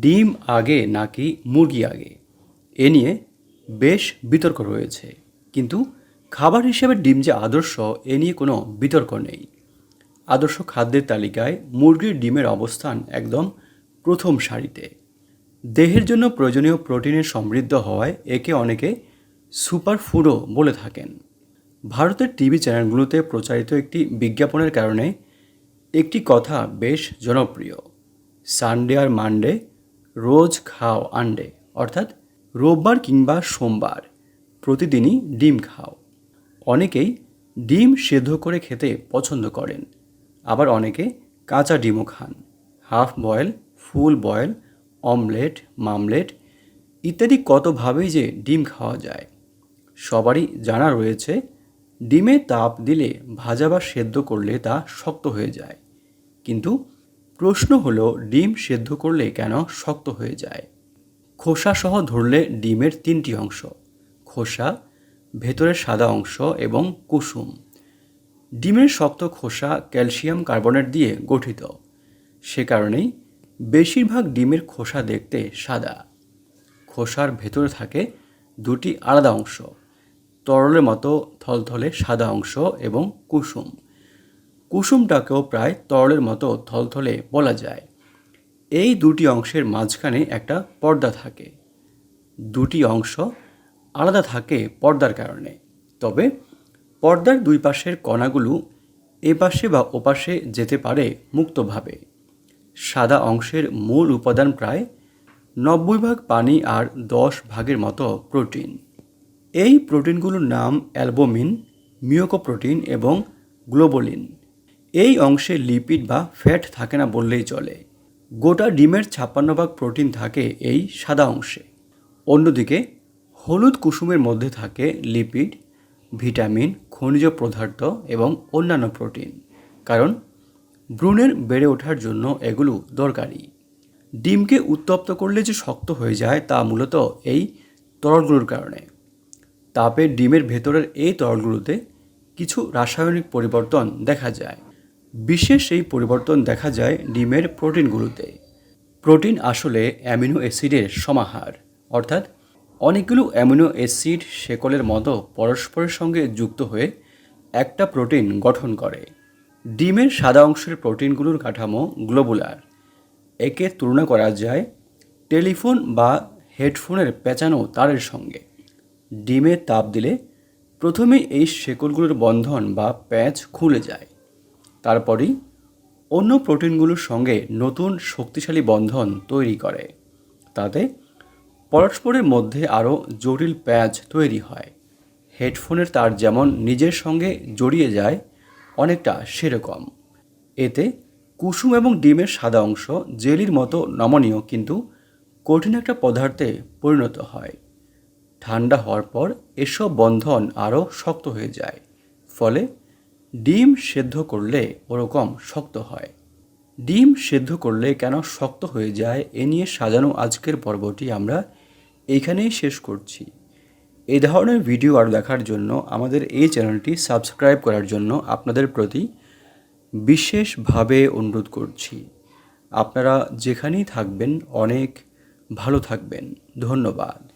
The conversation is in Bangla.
ডিম আগে নাকি মুরগি আগে? এ নিয়ে বেশ বিতর্ক রয়েছে। কিন্তু খাবার হিসেবে ডিম যে আদর্শ, এ নিয়ে কোনো বিতর্ক নেই। আদর্শ খাদ্যের তালিকায় মুরগির ডিমের অবস্থান একদম প্রথম সারিতে। দেহের জন্য প্রয়োজনীয় প্রোটিনে সমৃদ্ধ হওয়ায় একে অনেকে সুপার ফুডও বলে থাকেন। ভারতের টিভি চ্যানেলগুলোতে প্রচারিত একটি বিজ্ঞাপনের কারণে একটি কথা বেশ জনপ্রিয়। সানডে আর মানডে রোজ খাও আন্ডে, অর্থাৎ রোববার কিংবা সোমবার। প্রতিদিনই ডিম খাও। অনেকেই ডিম সেদ্ধ করে খেতে পছন্দ করেন, আবার অনেকে কাঁচা ডিমও খান। Half boil, full boil, omelette, মামলেট ইত্যাদি কতভাবেই যে ডিম খাওয়া যায়। সবারই জানা রয়েছে, ডিমে তাপ দিলে ভাজা বা সেদ্ধ করলে তা শক্ত হয়ে যায়। কিন্তু প্রশ্ন হলো, ডিম সেদ্ধ করলে কেন শক্ত হয়ে যায়? খোসা সহ ধরলে ডিমের তিনটি অংশ, খোসা, ভেতরের সাদা অংশ এবং কুসুম। ডিমের শক্ত খোসা ক্যালসিয়াম কার্বনেট দিয়ে গঠিত। সে কারণেই বেশিরভাগ ডিমের খোসা দেখতে সাদা। খোসার ভেতরে থাকে দুটি আলাদা অংশ, তরলের মতো থলথলে সাদা অংশ এবং কুসুম। কুসুমটাকেও প্রায় তরলের মতো থলথলে বলা যায়। এই দুটি অংশের মাঝখানে একটা পর্দা থাকে। দুটি অংশ আলাদা থাকে পর্দার কারণে। তবে পর্দার দুই পাশের কণাগুলো এ পাশে বা ওপাশে যেতে পারে মুক্তভাবে। সাদা অংশের মূল উপাদান প্রায় নব্বই ভাগ পানি আর দশ ভাগের মতো প্রোটিন। এই প্রোটিনগুলোর নাম অ্যালবোমিন মিওকোপ্রোটিন এবং গ্লোবোলিন। এই অংশে লিপিড বা ফ্যাট থাকে না বললেই চলে। গোটা ডিমের ছাপ্পান্ন ভাগ প্রোটিন থাকে এই সাদা অংশে। অন্যদিকে, হলুদ কুসুমের মধ্যে থাকে লিপিড, ভিটামিন, খনিজ পদার্থ এবং অন্যান্য প্রোটিন। কারণ, ভ্রূণের বেড়ে ওঠার জন্য এগুলো দরকারি। ডিমকে উত্তপ্ত করলে যে শক্ত হয়ে যায় তা মূলত এই তরলগুলোর কারণে। তাপে ডিমের ভেতরের এই তরলগুলোতে কিছু রাসায়নিক পরিবর্তন দেখা যায়। বিশেষ এই পরিবর্তন দেখা যায় ডিমের প্রোটিনগুলোতে। প্রোটিন আসলে অ্যামিনো অ্যাসিডের সমাহার, অর্থাৎ অনেকগুলো অ্যামিনো অ্যাসিড শেকলের মতো পরস্পরের সঙ্গে যুক্ত হয়ে একটা প্রোটিন গঠন করে। ডিমের সাদা অংশের প্রোটিনগুলোর কাঠামো গ্লোবুলার। একে তুলনা করা যায় টেলিফোন বা হেডফোনের পেঁচানো তারের সঙ্গে। ডিমে তাপ দিলে প্রথমে এই শেকলগুলোর বন্ধন বা প্যাঁচ খুলে যায়। তারপরেই অন্য প্রোটিনগুলোর সঙ্গে নতুন শক্তিশালী বন্ধন তৈরি করে। তাতে পরস্পরের মধ্যে আরও জটিল প্যাচ তৈরি হয়। হেডফোনের তার যেমন নিজের সঙ্গে জড়িয়ে যায়, অনেকটা সেরকম। এতে কুসুম এবং ডিমের সাদা অংশ, জেলির মতো নমনীয় কিন্তু কঠিন একটা পদার্থে পরিণত হয়। ঠান্ডা হওয়ার পর এসব বন্ধন আরও শক্ত হয়ে যায়। ফলে ডিম সেদ্ধ করলে ওরকম শক্ত হয়। ডিম সেদ্ধ করলে কেন শক্ত হয়ে যায় এ নিয়ে সাজানো আজকের পর্বটি আমরা এইখানেই শেষ করছি। এই ধরনের ভিডিও আর দেখার জন্য আমাদের এই চ্যানেলটি সাবস্ক্রাইব করার জন্য আপনাদের প্রতি বিশেষভাবে অনুরোধ করছি। আপনারা যেখানেই থাকবেন, অনেক ভালো থাকবেন। ধন্যবাদ।